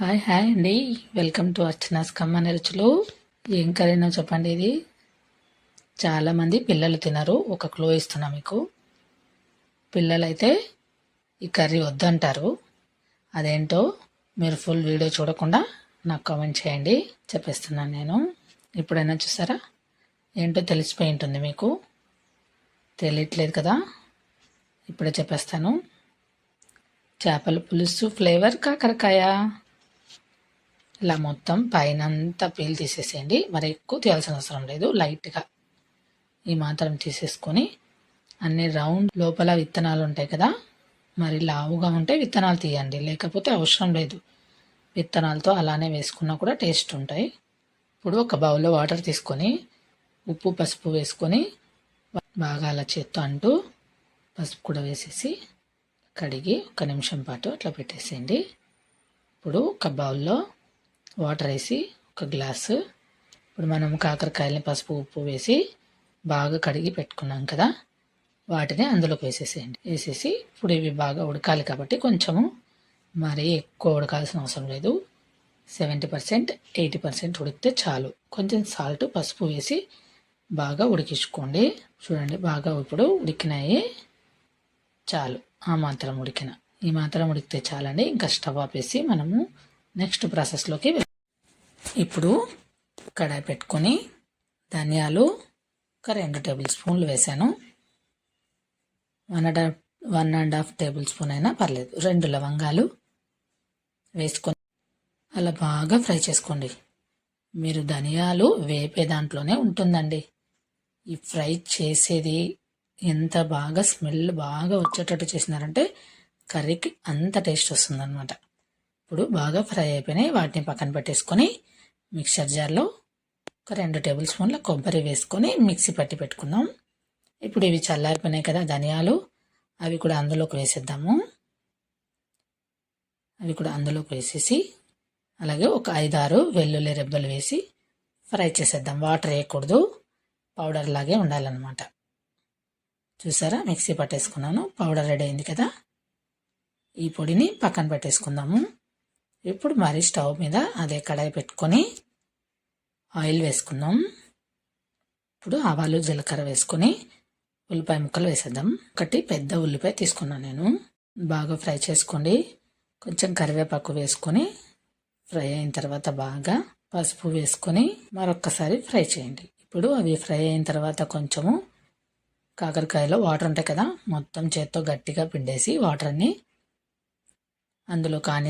Hi hi అండి. Welcome to Archana's కమ్మని రుచులు. ఏం కర్రీనో చెప్పండి ఇది? చాలామంది పిల్లలు తినరు. ఒక క్లో ఇస్తున్నా మీకు. పిల్లలైతే ఈ కర్రీ వద్దంటారు. అదేంటో మీరు ఫుల్ వీడియో చూడకుండా నాకు కామెంట్ చేయండి. చెప్పేస్తున్నాను నేను. ఇప్పుడైనా చూసారా? ఏంటో తెలిసిపోయి ఉంటుంది మీకు. తెలియట్లేదు కదా? ఇప్పుడే చెప్పేస్తాను. చేపల పులుసు ఫ్లేవర్ కాకరకాయ. ఇలా మొత్తం పైన అంతా పీల్ తీసేసేయండి. మరి ఎక్కువ తీయాల్సిన అవసరం లేదు. లైట్గా ఈ మాత్రం తీసేసుకొని అన్ని రౌండ్ లోపల విత్తనాలు ఉంటాయి కదా మరి లావుగా ఉంటే విత్తనాలు తీయండి. లేకపోతే అవసరం లేదు. విత్తనాలతో అలానే వేసుకున్నా కూడా టేస్ట్ ఉంటాయి. ఇప్పుడు ఒక బౌల్లో వాటర్ తీసుకొని ఉప్పు పసుపు వేసుకొని బాగా అలా చేత్తో అంటూ పసుపు కూడా వేసేసి కడిగి ఒక నిమిషం పాటు అట్లా పెట్టేసేయండి. ఇప్పుడు ఒక బౌల్లో వాటర్ వేసి ఒక గ్లాసు. ఇప్పుడు మనం కాకరకాయలని పసుపు ఉప్పు వేసి బాగా కడిగి పెట్టుకున్నాం కదా వాటిని అందులోకి వేసేసేయండి. వేసేసి ఇప్పుడు ఇవి బాగా ఉడకాలి కాబట్టి కొంచెము మరీ ఎక్కువ ఉడకాల్సిన అవసరం లేదు. సెవెంటీ పర్సెంట్ ఎయిటీ పర్సెంట్ ఉడికితే చాలు. కొంచెం సాల్ట్ పసుపు వేసి బాగా ఉడికించుకోండి. చూడండి బాగా ఇప్పుడు ఉడికినాయి. చాలు. ఆ మాత్రం ఉడికిన. ఈ మాత్రం ఉడికితే చాలండి. ఇంకా స్టవ్ ఆపేసి మనము నెక్స్ట్ ప్రాసెస్లోకి ఇప్పుడు కడాయి పెట్టుకొని ధనియాలు ఒక రెండు టేబుల్ స్పూన్లు వేసాను. One and half one and half tablespoon అయినా పర్లేదు. రెండు లవంగాలు వేసుకొని అలా బాగా ఫ్రై చేసుకోండి. మీరు ధనియాలు వేపే దాంట్లోనే ఉంటుందండి. ఈ ఫ్రై చేసేది ఎంత బాగా స్మెల్ బాగా వచ్చేటట్టు చేసినారంటే కర్రీకి అంత టేస్ట్ వస్తుందన్నమాట. ఇప్పుడు బాగా ఫ్రై అయిపోయినాయి. వాటిని పక్కన పెట్టేసుకొని మిక్సర్ జార్లో ఒక రెండు టేబుల్ స్పూన్ల కొబ్బరి వేసుకొని మిక్సీ పట్టి పెట్టుకుందాం ఇప్పుడు ఇవి చల్లారిపోయినాయి కదా ధనియాలు అవి కూడా అందులోకి వేసేద్దాము. అవి కూడా అందులోకి వేసేసి అలాగే ఒక ఐదారు వెల్లుల్లి రెబ్బలు వేసి ఫ్రై చేసేద్దాం. వాటర్ వేయకూడదు పౌడర్ లాగే ఉండాలన్నమాట. చూసారా? మిక్సీ పట్టేసుకున్నాను. పౌడర్ రెడీ అయింది కదా. ఈ పొడిని పక్కన పెట్టేసుకుందాము. ఇప్పుడు మరి స్టవ్ మీద అదే కడాయి పెట్టుకొని ఆయిల్ వేసుకుందాం. ఇప్పుడు ఆవాలు జీలకర్ర వేసుకొని ఉల్లిపాయ ముక్కలు వేసేద్దాం. ఒకటి పెద్ద ఉల్లిపాయ తీసుకున్నాను నేను. బాగా ఫ్రై చేసుకోండి. కొంచెం కరివేపాకు వేసుకొని ఫ్రై అయిన తర్వాత బాగా పసుపు వేసుకొని మరొక్కసారి ఫ్రై చేయండి. ఇప్పుడు అవి ఫ్రై అయిన తర్వాత కొంచెము కాకరకాయలో వాటర్ ఉంటాయి కదా మొత్తం చేత్తో గట్టిగా పిండేసి వాటర్ని అందులో కానీ